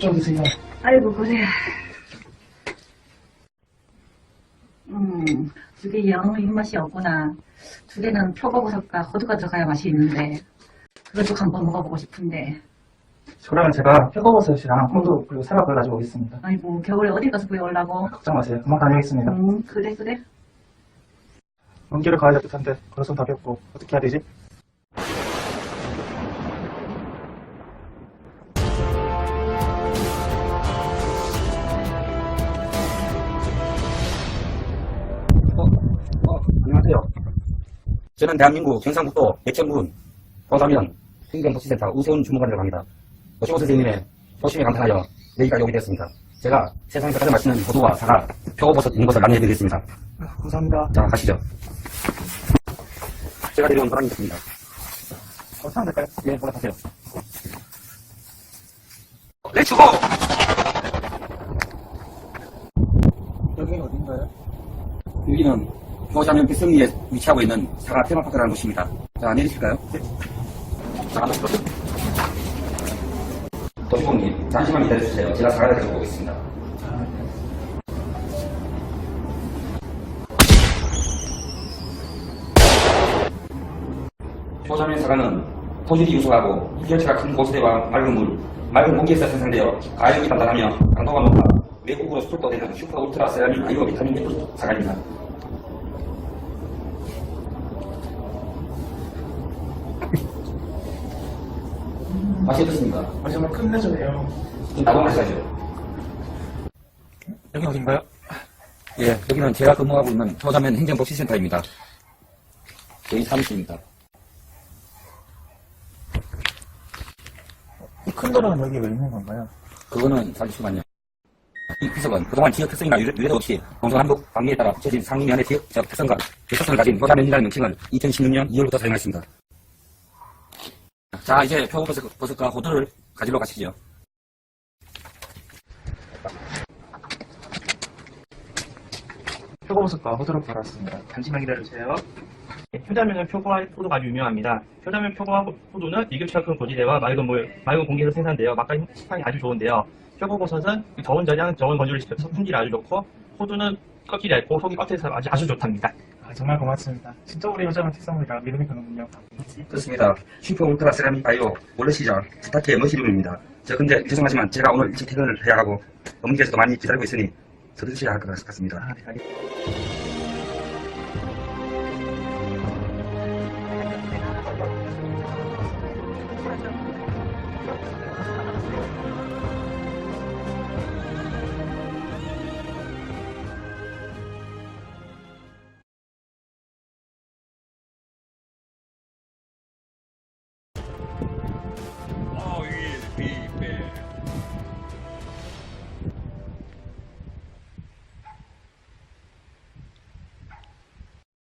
좀 드세요. 아이고, 그래. 음, 두개영 입맛이 없구나. 두 개는 표고버섯과 호두가 들어가야 맛이 있는데. 그래도 한번 먹어보고 싶은데. 그러면 제가 표고버섯이랑 호두 그리고 사과를 가지고 오겠습니다. 아이고, 겨울에 어디 가서 구해오려고? 걱정 마세요. 금방 다녀오겠습니다. 음, 그래, 그래. 먼 길을 가야 될 듯한데 걸어선 답이 없고 어떻게 해야 되지? 안녕하세요. 저는 대한민국 경상북도 예천군 고사면 행정복지센터 우세훈 주무관이라고 합니다. 오시고 선생님의 소심에 감탄하여 여기까지 오게 되었습니다. 제가 세상에서 가장 맛있는 호두와 사과, 표고버섯 있는 것을 안내해드리겠습니다. 아, 감사합니다. 자, 가시죠. 제가 데려온 사람이 있습니다. 어, 사면 될까요? 예, 올라타세요. 렛츠고! 여기는 어딘가요? 여기는 효자면 백성리에 위치하고 있는 사과 테마파크라는 곳입니다. 자, 내리실까요? 네. 자. 도시공님, 잠시만 기다려주세요. 제가 사과를 가지고 오겠습니다. 효자면 사과는 토질이 유수하고 유전체가 큰 고수대와 맑은 물, 맑은 공기에서 생산되어 가격이 단단하며 강도가 높아 외국으로 수출도 되는 슈퍼 울트라 세라믹 아이오 비타민 사과입니다. 맛이 어떻습니까? 아, 정말 끝내줘요. 마셔야죠. 여기 어딘가요? 예, 여기는 제가 근무하고 있는 효자면 행정복지센터입니다. 저희 사무실입니다. 이 큰 도로는 여기 왜 있는 건가요? 그거는 잠시만요. 이 비석은 그동안 지역 특성이나 유래, 유래도 없이 동서남북 방미에 따라 붙여진 상임면의 지역 지역 특성과 개성을 가진 효자면이라는 명칭을 2016년 2월부터 사용했습니다. 자, 이제 표고버섯, 버섯과 호두를 가지러 가시죠. 표고버섯과 호두를 팔았습니다. 잠시만 기다려주세요. 네, 효자면은 표고와 호두가 아주 유명합니다. 효자면 표고와 호- 호두는 일교차가 큰 고지대와 맑은 물, 맑은 공기에서 생산되어 맛과 식감이 아주 좋은데요. 표고버섯은 적은 저장, 적은 건조를 시켜서 품질이 아주 좋고, 호두는 껍질이 얇고 속이 겉에서 아주, 아주 좋답니다. 아, 정말 고맙습니다. 진짜 우리 여자는 특성이라 믿음이 가는군요. 그렇습니다. 슈퍼 울트라 세라믹 바이오 원래 시장 스타트의 머시룸입니다. 저 근데 죄송하지만 제가 오늘 일찍 퇴근을 해야 하고 어머니께서도 많이 기다리고 있으니 서두르셔야 할 것 같습니다. 아, 네.